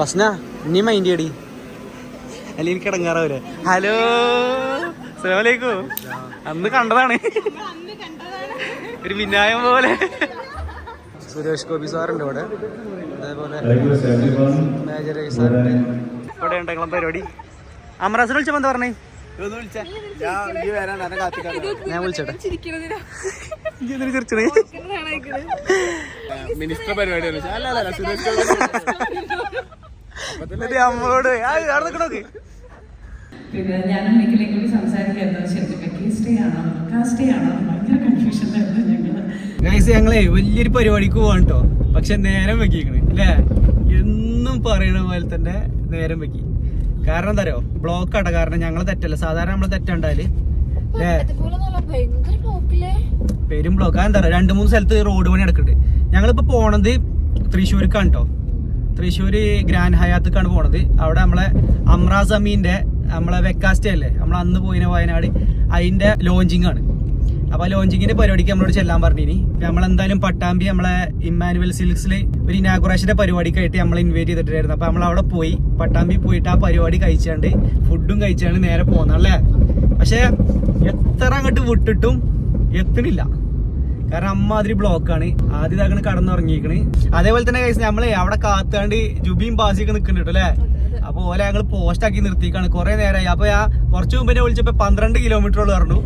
ഫസ്ന നീ മൈൻഡ് ചെയ്യടി. അല്ല എനിക്ക് ഇടങ്ങാറാവൂലേ. ഹലോ സലാമലൈക്കും അന്ന് കണ്ടതാണ്. ഒരു വിനായം പോലെ. സുരേഷ് ഗോപി സാറുണ്ട് ഇവിടെ. അതേപോലെ മേജർ രവി സാറുണ്ട്. ഇവിടെ ഉണ്ടെങ്കിലും പരിപാടി. അമറാസിനെ വിളിച്ചപ്പോ എന്താ പറഞ്ഞേ? ഞാൻ വിളിച്ചോട്ടെ. ചിരിച്ചണേ മിനിസ്റ്റർ പരിപാടി അല്ല അല്ല എന്നിട്ട് പിന്നെ നിഖിലേയും കൂടി സംസാരിക്കായിരുന്നു ശരിക്കും വെക്കേസ്റ്റേ ആണോ കാസ്റ്റേ ആണോ ഭയങ്കര കൺഫ്യൂഷനായിരുന്നു ഞങ്ങൾ വലിയൊരു പരിപാടിക്ക് പോവാണ് കേട്ടോ പക്ഷെ നേരം വെക്കിക്കണ് അല്ലേ എന്നും പറയണ പോലെ തന്നെ നേരം വെക്കി കാരണം എന്താ അറിയോ? ബ്ലോക്ക് ആട്ട. കാരണം ഞങ്ങളെ തെറ്റല്ല? സാധാരണ നമ്മളെ തെറ്റുണ്ടാൽ പെരും ബ്ലോക്ക് എന്താ പറയാ രണ്ട് മൂന്ന് സ്ഥലത്ത് റോഡ് പണി നടക്കുന്നുണ്ട് ഞങ്ങളിപ്പോ പോണത് തൃശ്ശൂർക്കാണ് കേട്ടോ തൃശ്ശൂര് ഗ്രാൻഡ് ഹയാത്തക്കാണ് പോണത്. അവിടെ നമ്മളെ അമ്രാസ് അമീന്റെ നമ്മളെ വെക്കാസ്റ്റേ അല്ലേ? നമ്മൾ അന്ന് പോയിന വയനാട്. അതിന്റെ ലോഞ്ചിങ് ആണ് അപ്പൊ ആ ലോഞ്ചിങ്ങിന്റെ പരിപാടിക്ക് നമ്മളോട് ചെല്ലാൻ പറഞ്ഞിനി. നമ്മൾ എന്തായാലും പട്ടാമ്പി നമ്മളെ ഇമ്മാനുവൽ സിൽക്സിൽ ഒരു ഇനാഗുറേഷന്റെ പരിപാടിക്കായിട്ട് നമ്മൾ ഇൻവൈറ്റ് ചെയ്തിട്ടുണ്ടായിരുന്നു. അപ്പൊ നമ്മൾ അവിടെ പോയി. പട്ടാമ്പി പോയിട്ട് ആ പരിപാടി കഴിച്ചാണ്ട് ഫുഡും കഴിച്ചാണ്ട് നേരെ പോന്നല്ലേ പക്ഷെ എത്ര അങ്ങോട്ട് വിട്ടിട്ടും എത്തണില്ല. കാരണം അമ്മാതിരി ബ്ലോക്കാണ് ആദ്യം ഇതാക്കണ് കടന്നുറങ്ങിക്കണ് അതേപോലെ തന്നെ കഴിച്ച് നമ്മളെ അവിടെ കാത്താണ്ട് ജുബിയും ബാസിയൊക്കെ നിൽക്കുന്നുണ്ട് അല്ലേ? അപ്പൊ ഓലെ ഞങ്ങൾ പോസ്റ്റ് ആക്കി നിർത്തിക്കാണ്. കുറെ നേരമായി അപ്പൊ ആ കുറച്ച് മുമ്പ് എന്നെ വിളിച്ചപ്പോ പന്ത്രണ്ട് കിലോമീറ്റർ പറഞ്ഞു.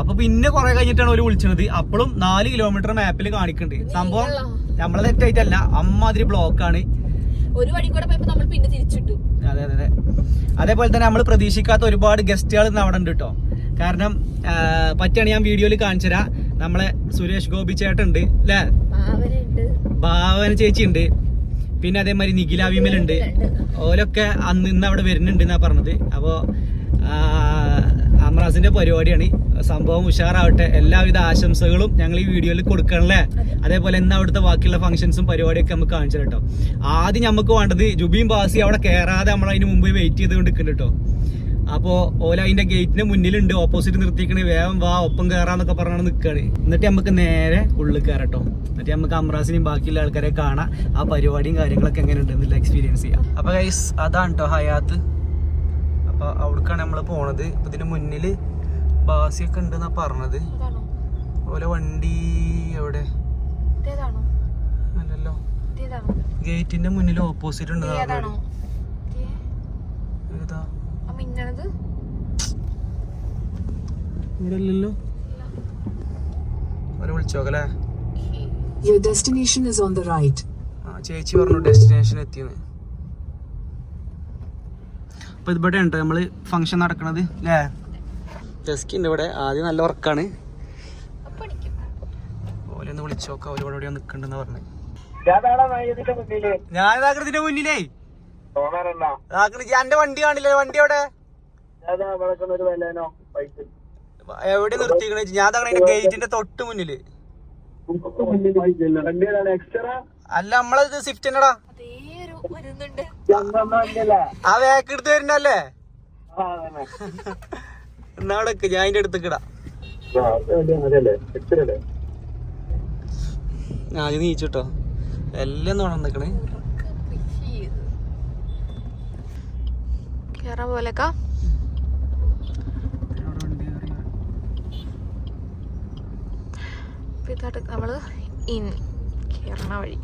അപ്പൊ പിന്നെ കുറെ കഴിഞ്ഞിട്ടാണ് ഓര് വിളിച്ചത്. അപ്പോഴും നാല് കിലോമീറ്റർ മാപ്പിൽ കാണിക്കുന്നുണ്ട്. സംഭവം നമ്മളെ തെറ്റായിട്ടല്ല അമ്മാതിരി ബ്ലോക്കാണ് ഒരു വഴി കൂടെ പോയപ്പോ നമ്മൾ പിന്നെ തിരിച്ചിട്ടു. അതെ അതെ അതെ. അതേപോലെ തന്നെ നമ്മൾ പ്രതീക്ഷിക്കാത്ത ഒരുപാട് ഗസ്റ്റുകൾ ഇന്ന് അവിടെ ഉണ്ട് കേട്ടോ. കാരണം പറ്റുകയാണെങ്കിൽ ഞാൻ വീഡിയോയിൽ കാണിച്ചു തരാം നമ്മളെ സുരേഷ് ഗോപി ചേട്ടുണ്ട് അല്ലേ ഭാവന ചേച്ചി ഉണ്ട് പിന്നെ അതേമാതിരി നിഖില ഉണ്ട് ഓലൊക്കെ അന്ന് ഇന്ന് അവിടെ വരുന്നുണ്ട് എന്നാ പറഞ്ഞത് അപ്പോൾ അമ്രാസിന്റെ പരിപാടിയാണ്. സംഭവം ഉഷാറാവട്ടെ. എല്ലാവിധ ആശംസകളും ഞങ്ങൾ ഈ വീഡിയോയിൽ കൊടുക്കണല്ലേ അതേപോലെ ഇന്ന് അവിടുത്തെ ബാക്കിയുള്ള ഫംഗ്ഷൻസും പരിപാടിയൊക്കെ നമുക്ക് കാണിച്ചു കേട്ടോ ആദ്യം നമുക്ക് വേണ്ടത് ജുബിയും ബാസി അവിടെ കയറാതെ നമ്മൾ അതിന് മുമ്പ് വെയിറ്റ് ചെയ്തുകൊണ്ട് നിൽക്കുന്നുണ്ട് കേട്ടോ അപ്പോ ഓല അതിന്റെ ഗേറ്റിന്റെ മുന്നിലുണ്ട്. ഓപ്പോസിറ്റ് നിർത്തിക്കണ് വേഗം വാ ഒപ്പം കയറാന്നൊക്കെ പറഞ്ഞാണ് നിൽക്കുകയാണ് എന്നിട്ട് നമുക്ക് നേരെ ഉള്ളിൽ കയറട്ടോ എന്നിട്ട് നമുക്ക് അമ്രാസിനെയും ബാക്കിയുള്ള ആൾക്കാരെ കാണാം. ആ പരിപാടിയും കാര്യങ്ങളൊക്കെ എങ്ങനെ ഉണ്ടെന്നുള്ള എക്സ്പീരിയൻസ് ചെയ്യാം. അപ്പൊ ഗൈസ് അതാണ് കേട്ടോ ഹയാത്ത്. അപ്പൊ അവിടേക്കാണ് നമ്മൾ പോണത്. അപ്പൊ ഇതിന്റെ മുന്നിൽ ബാസിയൊക്കെ ഉണ്ടെന്നാ പറഞ്ഞത്. ഓല വണ്ടി എവിടെ? അല്ലല്ലോ. ഗേറ്റിന്റെ മുന്നിൽ ഓപ്പോസിറ്റ് ഉണ്ട്? ഏതാ? മിന്നണത്? വിളിച്ചോക്കല്ലേ? Your destination is on the right. ആ ചേച്ചി പറഞ്ഞു ഡെസ്റ്റിനേഷൻ എത്തിയെന്ന്. അപ്പൊ ഇവിടെ ഉണ്ട് നമ്മൾ ഫംഗ്ഷൻ നടക്കണത് അല്ലേ ജസ്കി ഉണ്ട് ഇവിടെ. ആദ്യം നല്ല വർക്കാണ് ഓലൊന്ന് ഓരോടെ വിളിച്ചോക്ക. എവിടെയോ നിക്കണ്ടെന്ന് പറഞ്ഞു. ഞാൻ ഇതാക്കണതിന്റെ മുന്നിലേ. എന്റെ വണ്ടി കാണില്ല വണ്ടി എവിടെ എവിടെ നിർത്തിക്കണ ഞാൻ ഇതാക്കണ ഗേറ്റിന്റെ തൊട്ട് മുന്നിൽ അല്ല നമ്മളത് സ്വിഫ്റ്റ് എന്നടാ അതേ ഒരു വരുന്നുണ്ട് ആ വേക്ക് എടുത്ത് വരുന്നല്ലേ എന്നാ നിക്ക്, ഞാൻ അതിന്റെ അടുത്തേക്കിടാ ആ നീച്ചിട്ടോ എല്ലാം ഉണർന്നിക്കണേ കേറാൻ പോലേക്കാ ഇതായിട്ട് നമ്മൾ ഇൻ കേരള വഴി.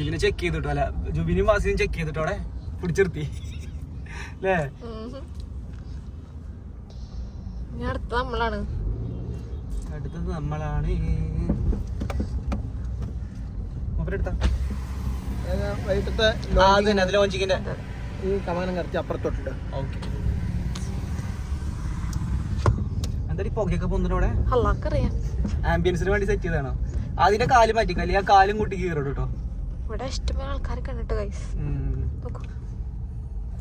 ഇതിനെ ചെക്ക് ചെയ്തിട്ടോ? അല്ല ജുബിനും വാസിനും ചെക്ക് ചെയ്തിട്ടോ അവിടെ? പിടിച്ചിർത്തി. അല്ലേ അടുത്ത നമ്മളാണ്. അടുത്തത് നമ്മളാണ്? വൈകിട്ടത്തെ ലോഞ്ചിങ്ങിന്റെ. ഈ കമാനം കറച്ച് അപ്പുറത്തോട്ടിട്ട് ഓക്കെ. എന്താ ഈ പുകയൊക്കെ പൊന്നിട്ട് അവിടെ? അള്ളാക്കറിയാം. ആംബിയൻസിന് വേണ്ടി സെറ്റ് ചെയ്താണോ അതിന്റെ കാൽ മാറ്റിക്ക അല്ലെങ്കിൽ ആ കാലും കൂട്ടി കീറോട്ട് കേട്ടോ ഇവിടെ ഇഷ്ടമുള്ള ആൾക്കാരൊക്കെ ഉണ്ട് ഗൈസ്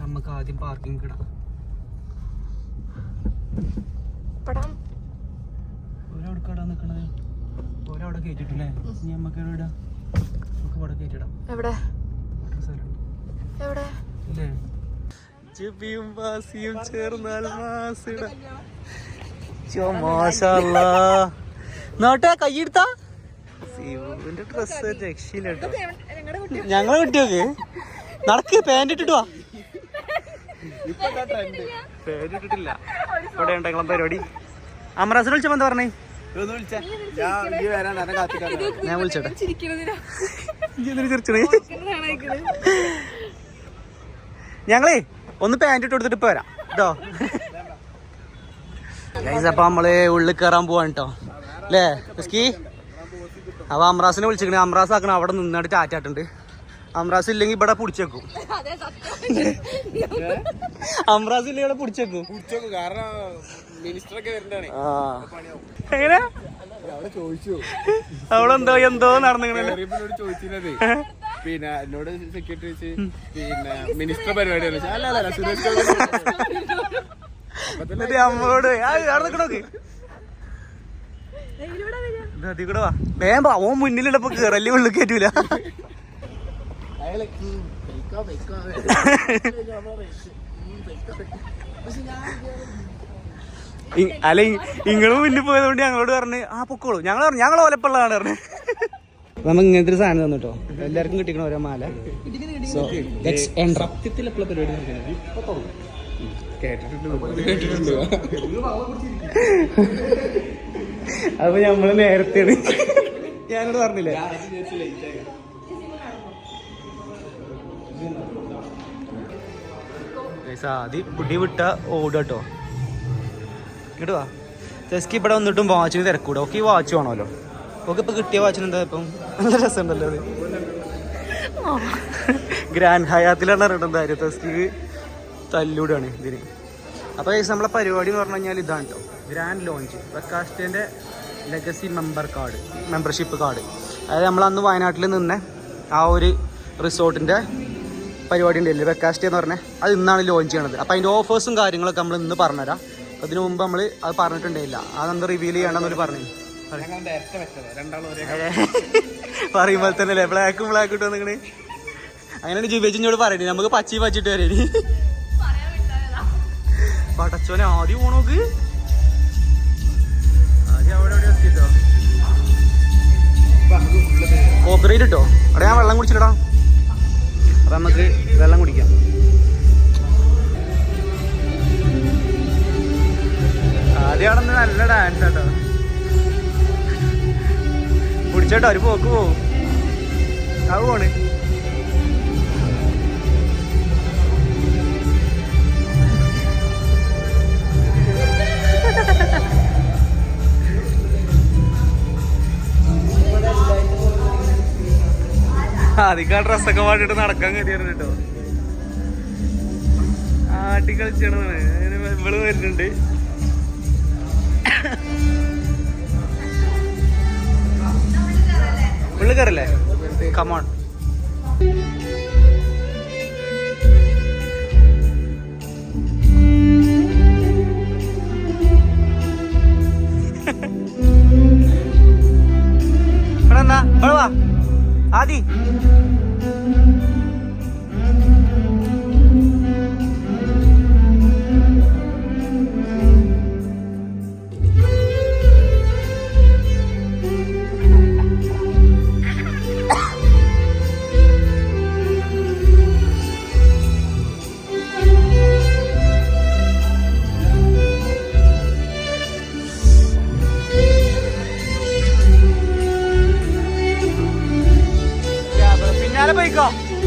നമുക്ക് ആദ്യം പാർക്കിംഗ് കിടാം പടം ഒരവിടെ നിക്കണത്? ഓരോ അവിടെ കയറ്റിട്ടില്ലേ ഇനി നമുക്ക് എവിടെ ഇടാം? നമുക്ക് ഇവിടെ കയറ്റിടാം എവിടെ. എവിടെ? ഇല്ലേ? ജുബിയും ബാസിയും ചേർന്നാൽ മാസിട നോട്ടാ കൈയെടുത്താ സിവുവിന്റെ ഡ്രസ് രക്ഷയില്ല കേട്ടോ. ഞങ്ങളെ കുട്ടിയൊക്കെ നടക്ക് പാന്റ് ഇട്ടിട്ട് വാ. പാന്റ് ഇട്ടിട്ടില്ല. ഇവിടെ ഉണ്ട് ഞങ്ങളെ പരിപാടി. അമറാസിനെ വിളിച്ചപ്പോ എന്താ പറഞ്ഞേ? ഞാൻ വിളിച്ചോട്ടെ. ഞങ്ങളേ ഒന്ന് പാന്റ് ഇട്ട് കൊടുത്തിട്ട് ഇപ്പൊ വരാം. കേട്ടോ ഗൈസ് അപ്പൊ നമ്മൾ ഉള്ളിൽ കയറാൻ പോവാണ് കേട്ടോ അല്ലേ? സ്കി അപ്പൊ അമ്രാസിനെ വിളിച്ചിരിക്കണേ. അമ്രാസ് ആക്കണ. അവിടെ നിന്നായിട്ട് ടാറ്റാട്ടുണ്ട് അമ്രാസ് ഇല്ലെങ്കിൽ ഇവിടെ പിടിച്ചേക്കും. അമ്രാസ് ഇല്ലെങ്കിൽ ഇവിടെ പിടിച്ചേക്കും. കാരണം മിനിസ്റ്റർ ഒക്കെ വരണ്ടാണ് ആ എങ്ങനെ? അവളെന്തോ എന്തോ എന്തോ നടന്നിങ്ങനെ പിന്നെ എന്നോട് സെക്യൂരിറ്റി വെച്ച് പിന്നെ മിനിസ്റ്റർ പരിപാടിയാണ് അല്ല സുരേഷ് എന്നിട്ട് അമ്മോട് ഓൻ മുന്നിലിടപ്പോ കേറല്ലേ ഉള്ളു കേറ്റൂല. അല്ല ഇങ്ങൾ മുന്നിൽ പോയതുകൊണ്ട് ഞങ്ങളോട് പറഞ്ഞു ആ പൊക്കോളൂ. ഞങ്ങൾ പറഞ്ഞു ഞങ്ങൾ ഓലപ്പുള്ളതാണ് പറഞ്ഞു. നമുക്ക് ഇങ്ങനത്തെ ഒരു സാധനം തന്നു കേട്ടോ. എല്ലാവർക്കും കിട്ടിക്കണം ഓരോ മാല. സോ ലെറ്റ്സ് എൻട്ര കേട്ടിട്ടുണ്ട്. അപ്പൊ നമ്മൾ നേരത്തെ ഞാനോട് പറഞ്ഞില്ലേ? ആദ്യം പുടി വിട്ട ഓടട്ടോ ഇങ്ങോട്ട് വാ ജസ്കി ഇവിടെ വന്നിട്ടും വാച്ചിന് തിരക്കൂടെ. ഓക്കെ ഈ വാച്ച് വേണമല്ലോ. ഓക്കെ ഇപ്പൊ കിട്ടിയ വാച്ചിന് എന്താ ഇപ്പം? നല്ല രസമുണ്ടല്ലോ അത്. ഗ്രാൻഡ് ഹയാത്തിലാണ് അറിയണ്ടത് കാര്യം തസ്കിക്ക് തല്ലൂടാണ് ഇതിന്. അപ്പോൾ നമ്മളെ പരിപാടി എന്ന് പറഞ്ഞു കഴിഞ്ഞാൽ ഇതാണ് കേട്ടോ grand launch വെക്കാസ്റ്റേന്റെ legacy member card membership card അതായത് നമ്മൾ അന്ന് വയനാട്ടിൽ നിന്ന് ആ ഒരു റിസോർട്ടിന്റെ പരിപാടി ഉണ്ടല്ലേ? വെക്കാസ്റ്റേ എന്ന് പറഞ്ഞാൽ അത് ഇന്നാണ് ലോഞ്ച് ചെയ്യണത്. അപ്പോൾ അതിന്റെ ഓഫേഴ്സും കാര്യങ്ങളൊക്കെ നമ്മൾ ഇന്ന് പറഞ്ഞുതരാം. അതിനു മുമ്പ് നമ്മൾ അത് പറഞ്ഞിട്ടുണ്ടായില്ല. അതൊന്ന് റിവീൽ ചെയ്യണമെന്നൊരു പറഞ്ഞു. പറയുമ്പോൾ തന്നെ അല്ലേ ബ്ലാക്കും ബ്ലാക്ക് ഇട്ട് വന്നിങ്ങനെ അങ്ങനെയാണ് ജിബേച്ചിനോട് പറയണേ നമുക്ക് പച്ചി പച്ചിട്ട് വരേനി പടച്ചോനെ ആദ്യം പോണോക്ക് ആദ്യം അവിടെ എവിടെ എത്തിട്ടോ. കോപ്പറേറ്റ് ഇട്ടോ? അവിടെ ഞാൻ വെള്ളം കുടിച്ചില്ലടാ. അപ്പൊ നമുക്ക് വെള്ളം കുടിക്കാം. ആദ്യമാണെന്ന് നല്ല ഡാൻസ് കേട്ടോ കുടിച്ചോട്ടോ ഒരു പോക്ക് പോവും. അത് പോണ്. അധികം ഡ്രസ്സൊക്കെ പാടിട്ട് നടക്കാൻ കയറിയാണ് കേട്ടോ. ആട്ടി കളിച്ചാണ് ഇവൾ വരുന്നുണ്ട്. ഉള്ളു കയറല്ലേ കമോൺ ഇവിടെ എന്നാ വാ. ആദി. പിന്നാലെ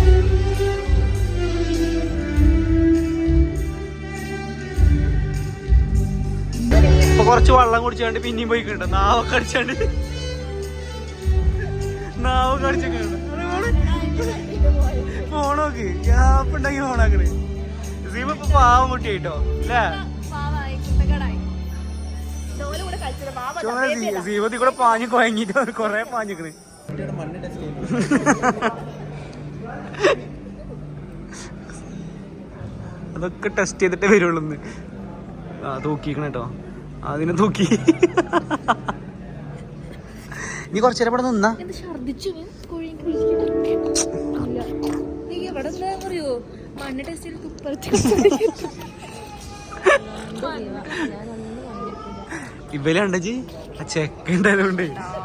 ഇപ്പൊ കുറച്ച് വെള്ളം കുടിച്ചാണ്ട് പിന്നെയും പോയിക്കുണ്ട് നാവൊക്കെ അടിച്ചാണ്ട് നാവൊക്കെ അടിച്ചൊക്കെ ഫോണോക്ക് ഗ്യാപ്പുണ്ടെങ്കിൽ ഫോണാക്കണ് സീമ ഇപ്പൊ പാവം കുട്ടിയായിട്ടോ അല്ലേ സീമത്തി കൂടെ പാഞ്ഞു കുഴങ്ങിട്ട് കൊറേ പാഞ്ഞിക്കണ് അതൊക്കെ ടെസ്റ്റ് ചെയ്തിട്ടേ വരുള്ളൂ ആ തൂക്കിക്കണ കേട്ടോ അതിനെ തൂക്കി നീ കുറച്ചു നേരം ഇവിടെ നിന്നാ ഇവർ കണ്ടജി ആ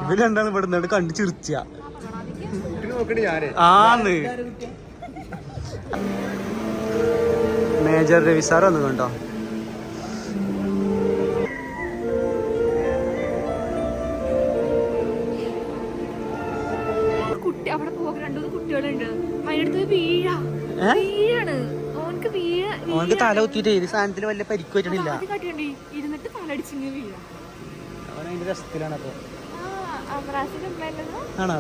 ഇവിടെ നിന്നാണ് കണ്ടു ചിരിച്ച നോക്കണേ ഞാനേ. ആന്ന്. മേജർ രവി സാർ ഒന്ന് കണ്ടോ? കുട്ടി അവിടെ പോകാൻ രണ്ടു കുട്ടികളുണ്ട്. അതിനടുത്ത് വീഴാ. ഏ? വീഴാണ്. ഓനക്ക് വീഴ അവനക്ക് തല കുത്തിയിട്ട് ഏത് സാധനത്തിൽ വല്ല പരിക്ക് പറ്റണില്ല ഇരുന്നിട്ട് തലടിച്ചിങ്ങനെ വീഴാ. അവൻ അതിന്റെ രസത്തിലാണ് അപ്പൊ. ആ അമറാസിന്റെ ഉമ്മയല്ലെന്നോ ആണോ?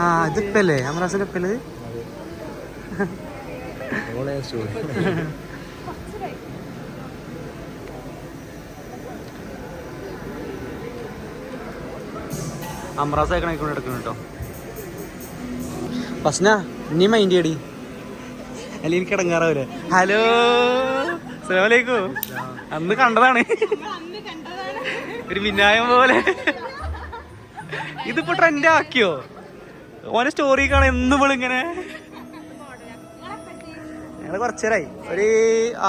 ആ ഇതിപ്പല്ലേ അമറാസിന്റെ ഉപ്പല്ലേ അമറാസ് അയക്കണേക്കൊണ്ട് എടുക്കണം കേട്ടോ. ഫസ്ന നീ മൈൻഡ് ചെയ്യടി. അല്ല എനിക്ക് ഇടങ്ങാറാവൂലേ ഹലോ അസ്സലാമലൈക്കു അന്ന് കണ്ടതാണ്. ഒരു വിനായം പോലെ. ഇതിപ്പോ ട്രെൻഡ് ആക്കിയോ? ഓനെ സ്റ്റോറി കാണാൻ എന്നും ഇങ്ങനെ ഞങ്ങൾ കുറച്ചേരായി. ഒരു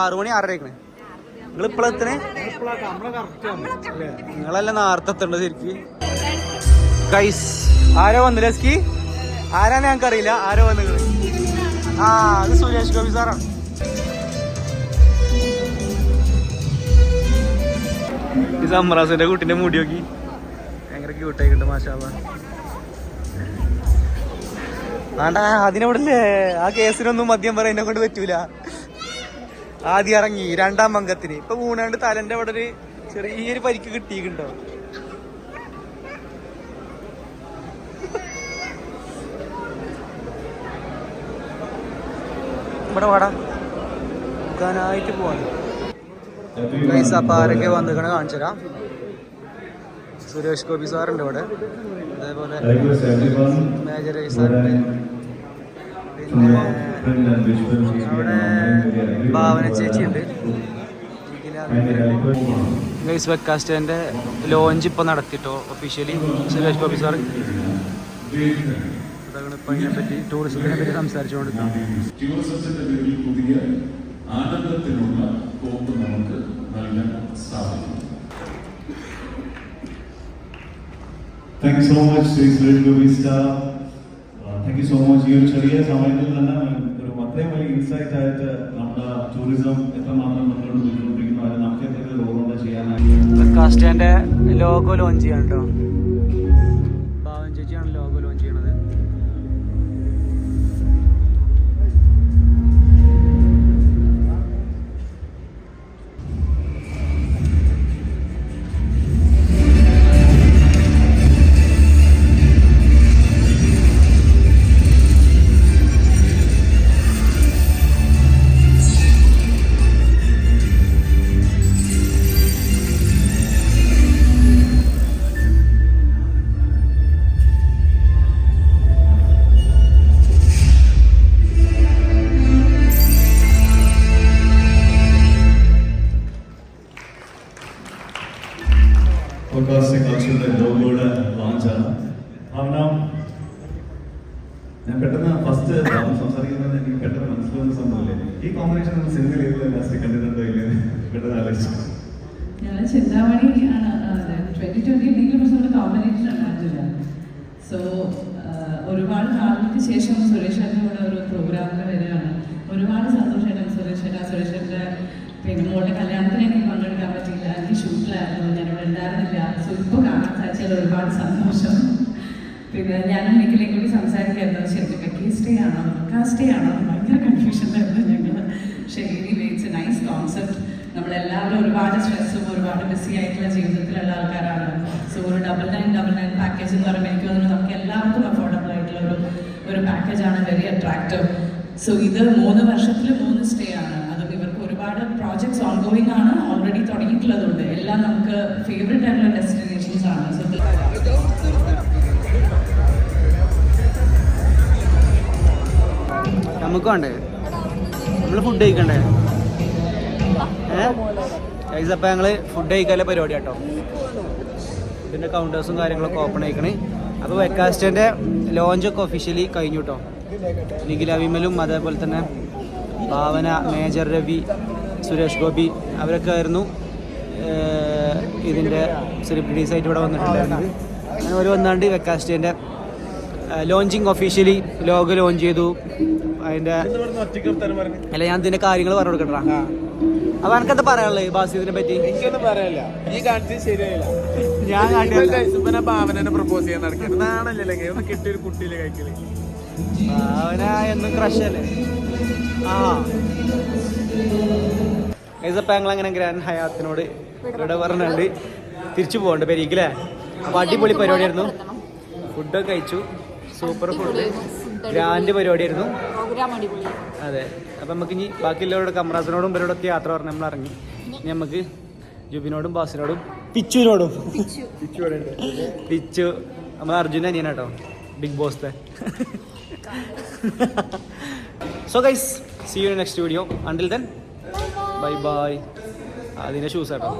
ആറു മണി ആറരക്കണ് നിങ്ങൾ ഇപ്പോഴാ എത്തണേ? നിങ്ങളല്ല നേരത്തെ എത്തണ്ട ശരിക്ക്? ഗൈസ് ആരോ വന്നില്ല സ്കി ആരാന്ന് ഞങ്ങൾക്ക് അറിയില്ല. ആരോ വന്നു ആ അത് സുരേഷ് ഗോപി സാറാണ് ഈ സമ്രാസിന്റെ കുട്ടിന്റെ മുടി നോക്കി. ഭയങ്കര ക്യൂട്ടായിട്ടുണ്ട് മാഷാള്ള ആണ്ടാ അതിനവിടല്ലേ ആ കേസിനൊന്നും മദ്യം പറയാൻ എന്നെ കൊണ്ട് പറ്റൂല. ആദ്യം ഇറങ്ങി രണ്ടാം അംഗത്തിന് ഇപ്പൊ മൂന്നാണ്ട് തലന്റെ അവിടെ ഒരു ചെറിയൊരു പരിക്ക് കിട്ടിയിട്ടുണ്ടോ? ഇവിടെ വാടാ. പോവാൻ പോവാണ്. പൈസ അപ്പൊ ആരൊക്കെ വന്നിക്കണ കാണിച്ചുതരാം. സുരേഷ് ഗോപി സാറുണ്ട് ഇവിടെ അതേപോലെ മേജർ സാറുണ്ട് പിന്നെ അവിടെ ഭാവന ചേച്ചിയുണ്ട്. ഗൈസ് വെക്കാസ്റ്റേന്റെ ലോഞ്ച് ഇപ്പോൾ നടത്തിട്ടോ ഒഫീഷ്യലി? സുരേഷ് ഗോപി സാർ അതാണ് ഇപ്പൊ അതിനെപ്പറ്റി ടൂറിസത്തിനെ പറ്റി സംസാരിച്ചുകൊണ്ട് ടൂറിസത്തിന്റെ പേരിൽ പുതിയ ആനന്ദത്തിനുള്ള പോക്ക് നമുക്ക് നൽകാൻ സാധിക്കും. Thank you so much Shri Suresh Gopi star thank you so much ഈ ഒരു ചെറിയ സമയത്തിൽ തന്നെ ഒരു അത്രയും വലിയ ഇൻസൈറ്റ് ആയിട്ട് നമ്മുടെ ടൂറിസം എത്രമാത്രം മുന്നോട്ട് പോയിക്കൊണ്ടിരിക്കുന്നു. അത് നമുക്ക് എന്തെങ്കിലും റോളുണ്ട് ചെയ്യാനായി ലോഗോ ലോഞ്ച് ചെയ്യാൻ കേട്ടോ ഫോക്കാസ്റ്റ് കൾച്ചറിന്റെ ലോഗോയുടെ ലോഞ്ചാണ് ഭാവന ഞാൻ പെട്ടെന്ന് ഫസ്റ്റ് സംസാരിക്കുന്നത് എനിക്ക് പെട്ടെന്ന് മനസ്സിലാവുന്ന സംഭവമില്ലേ? ഈ കോമ്പിനേഷൻ നമ്മൾ സിനിമയിൽ ഏതിലും ലാസ്റ്റ് കണ്ടിട്ടുണ്ടോ ഇല്ലേ പെട്ടെന്ന് ആലോചിച്ചു ഞാൻ ചിന്താമണി ആണ് ട്വന്റി ട്വന്റി എന്തെങ്കിലും കുറച്ചുകൂടെ കോമ്പിനേഷൻ ഉണ്ടായിട്ടില്ല. സോ ഒരുപാട് നാളുകൾക്ക് ശേഷം സുരേഷ് കൂടെ ഒരു പ്രോഗ്രാമിൽ വരികയാണ്. ഒരുപാട് സന്തോഷമായിട്ടാണ് സുരേഷ് സുരേഷ് പിന്നെ മോളുടെ കല്യാണത്തിന് എനിക്ക് പങ്കെടുക്കാൻ പറ്റിയില്ല. എനിക്ക് ഷൂട്ടിലായിരുന്നു. ഞാനിവിടെ ഉണ്ടായിരുന്നില്ല. സോ ഇപ്പോൾ കാണാൻ സാധിച്ചാൽ ഒരുപാട് സന്തോഷം. പിന്നെ ഞാനും നിക്കിലേയും കൂടി സംസാരിക്കായിരുന്നു ശരിക്കും വെക്കേസ്റ്റേ ആണോ? കാസ്റ്റേ ആണോ? ഭയങ്കര കൺഫ്യൂഷനിലായിരുന്നു ഞങ്ങൾ പക്ഷേ anyway it's a nice concept നമ്മളെല്ലാവരും ഒരുപാട് സ്ട്രെസ്സും ഒരുപാട് ബിസി ആയിട്ടുള്ള ജീവിതത്തിലുള്ള ആൾക്കാരാണ്. സോ ഒരു double nine double nine package എന്ന് പറയുമ്പോൾ എനിക്ക് തോന്നുന്നു നമുക്ക് എല്ലാവർക്കും അഫോർഡബിൾ ആയിട്ടുള്ള ഒരു ഒരു പാക്കേജാണ് വെരി അട്രാക്റ്റീവ് സോ ഇത് മൂന്ന് വർഷത്തിൽ മൂന്ന് സ്റ്റേ ആണ്. ഒരുപാട് പ്രോജക്ട്സ് ഓൺഗോയിങ് ആണ് ഓൾറെഡി തുടങ്ങിയിട്ടുള്ളതുണ്ട് എല്ലാം നമുക്ക് ഫേവറേറ്റ് ആയിട്ടുള്ള ഡെസ്റ്റിനേഷൻസ് ആണ്. നമുക്ക് വേണ്ടേ? നമ്മൾ ഫുഡ് കഴിക്കണ്ടേ? ഏഹ് അപ്പം ഞങ്ങൾ ഫുഡ് കഴിക്കാനുള്ള പരിപാടി കേട്ടോ പിന്നെ കൗണ്ടേഴ്സും കാര്യങ്ങളൊക്കെ ഓപ്പൺ ആയിക്കണേ. അപ്പോൾ ലോഞ്ച് ഒക്കെ ഒഫീഷ്യലി കഴിഞ്ഞു കേട്ടോ നിഖിൽ അവിമലും അതേപോലെ തന്നെ ഭാവന മേജർ രവി സുരേഷ് ഗോപി അവരൊക്കെ ആയിരുന്നു ഇതിന്റെ സെലിബ്രിറ്റീസ് ആയിട്ട് ഇവിടെ വന്നിട്ടുണ്ടായിരുന്നത്. അങ്ങനെ ഒരു വന്നാണ്ട് വെക്കാസ്റ്റേന്റെ ലോഞ്ചിങ് ഒഫീഷ്യലി ലോഗ് ലോഞ്ച് ചെയ്തു. അതിന്റെ അല്ല ഞാൻ ഇതിന്റെ കാര്യങ്ങൾ പറഞ്ഞു കൊടുക്കട്ടാ അപ്പൊ എനിക്കെന്താ പറയാനുള്ളത് ബാസി ഇതിനെ പറ്റി? എനിക്കൊന്നും പറയാനില്ല. ഈ കാണിച്ചത് ശരിയായില്ല. ഞാൻ കാണില്ല ഇവനെ ഭാവനെ പ്രപ്പോസ് ചെയ്യാൻ നടക്കുന്നത് നാണല്ലേ ഒന്ന് കെട്ടിയൊരു കുട്ടിയിലെ കഴിക്കൽ. അവനാ എന്നും ക്രഷ് അല്ലേ? ആ. ഇതപ്പം ഞങ്ങൾ അങ്ങനെ ഗ്രാൻഡ് ഹയാത്തിനോട് ഇവിടെ പറഞ്ഞുണ്ട് തിരിച്ചു പോകണ്ട പെരീക്കില്ലേ അപ്പോൾ അടിപൊളി പരിപാടിയായിരുന്നു. ഫുഡൊക്കെ കഴിച്ചു. Super food. ഗ്രാൻഡ് പരിപാടിയായിരുന്നു. അതെ. അപ്പം നമുക്ക് ഇനി ബാക്കിയുള്ളവരോട് കമറാസിനോടും ഇവരോടൊക്കെ യാത്ര പറഞ്ഞ് നമ്മൾ ഇറങ്ങി. ഇനി നമുക്ക് ജുബിനോടും ബാസിനോടും പിച്ചുവിനോടും. പിച്ചു. നമ്മൾ അർജുന അനിയനാട്ടോ big boss so guys see you next video until then bye bye അതിന്റെ ഷൂസ് കേട്ടോ